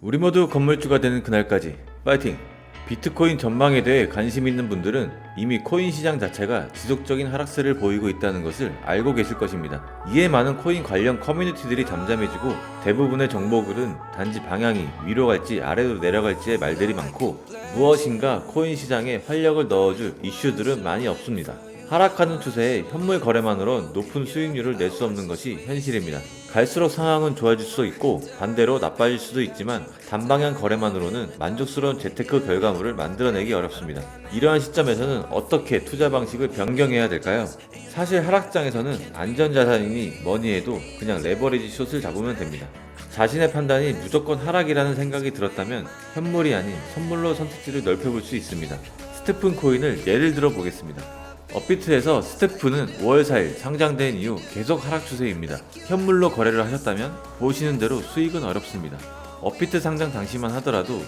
우리 모두 건물주가 되는 그날까지 파이팅! 비트코인 전망에 대해 관심 있는 분들은 이미 코인 시장 자체가 지속적인 하락세를 보이고 있다는 것을 알고 계실 것입니다. 이에 많은 코인 관련 커뮤니티들이 잠잠해지고 대부분의 정보글은 단지 방향이 위로 갈지 아래로 내려갈지의 말들이 많고 무엇인가 코인 시장에 활력을 넣어줄 이슈들은 많이 없습니다. 하락하는 추세에 현물 거래만으로 높은 수익률을 낼 수 없는 것이 현실입니다. 갈수록 상황은 좋아질 수도 있고 반대로 나빠질 수도 있지만 단방향 거래만으로는 만족스러운 재테크 결과물을 만들어내기 어렵습니다. 이러한 시점에서는 어떻게 투자 방식을 변경해야 될까요? 사실 하락장에서는 안전자산이니 뭐니 해도 그냥 레버리지 숏을 잡으면 됩니다. 자신의 판단이 무조건 하락이라는 생각이 들었다면 현물이 아닌 선물로 선택지를 넓혀볼 수 있습니다. 스테픈 코인을 예를 들어 보겠습니다. 업비트에서 스태프는 5월 4일 상장된 이후 계속 하락 추세입니다. 현물로 거래를 하셨다면 보시는 대로 수익은 어렵습니다. 업비트 상장 당시만 하더라도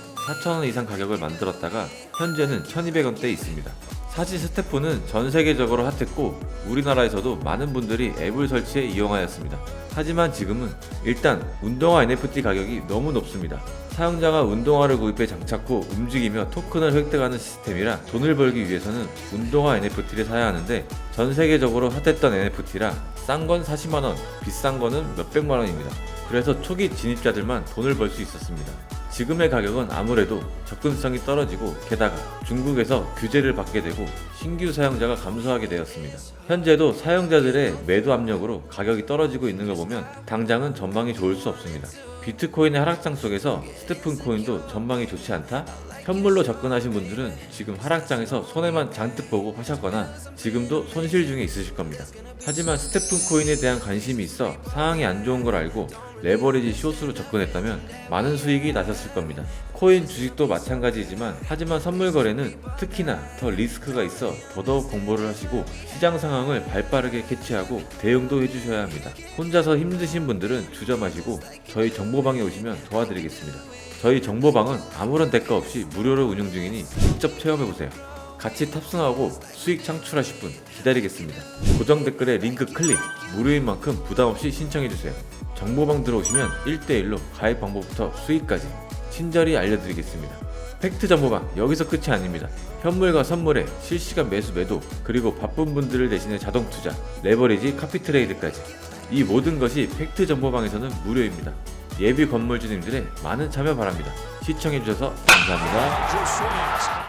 4,000원 이상 가격을 만들었다가 현재는 1,200원대에 있습니다. 사실 스태프는 전 세계적으로 핫했고 우리나라에서도 많은 분들이 앱을 설치해 이용하였습니다. 하지만 지금은 일단 운동화 NFT 가격이 너무 높습니다. 사용자가 운동화를 구입해 장착 후 움직이며 토큰을 획득하는 시스템이라 돈을 벌기 위해서는 운동화 NFT를 사야 하는데 전 세계적으로 핫했던 NFT라 싼 건 40만원, 비싼 거는 몇백만원입니다. 그래서 초기 진입자들만 돈을 벌 수 있었습니다. 지금의 가격은 아무래도 접근성이 떨어지고 게다가 중국에서 규제를 받게 되고 신규 사용자가 감소하게 되었습니다. 현재도 사용자들의 매도 압력으로 가격이 떨어지고 있는 걸 보면 당장은 전망이 좋을 수 없습니다. 비트코인의 하락장 속에서 스테픈 코인도 전망이 좋지 않다? 현물로 접근하신 분들은 지금 하락장에서 손해만 잔뜩 보고 하셨거나 지금도 손실 중에 있으실 겁니다. 하지만 스테픈 코인에 대한 관심이 있어 상황이 안 좋은 걸 알고 레버리지 숏으로 접근했다면 많은 수익이 나셨을 겁니다. 코인 주식도 마찬가지이지만 하지만 선물 거래는 특히나 더 리스크가 있어 더더욱 공부를 하시고 시장 상황을 발빠르게 캐치하고 대응도 해주셔야 합니다. 혼자서 힘드신 분들은 주저마시고 저희 정보방에 오시면 도와드리겠습니다. 저희 정보방은 아무런 대가 없이 무료로 운영 중이니 직접 체험해보세요. 같이 탑승하고 수익 창출하실 분 기다리겠습니다. 고정 댓글에 링크 클릭, 무료인 만큼 부담 없이 신청해주세요. 정보방 들어오시면 1대1로 가입 방법부터 수익까지 친절히 알려드리겠습니다. 팩트 정보방 여기서 끝이 아닙니다. 현물과 선물의 실시간 매수 매도 그리고 바쁜 분들을 대신해 자동 투자, 레버리지, 카피 트레이드까지 이 모든 것이 팩트 정보방에서는 무료입니다. 예비 건물주님들의 많은 참여 바랍니다. 시청해주셔서 감사합니다.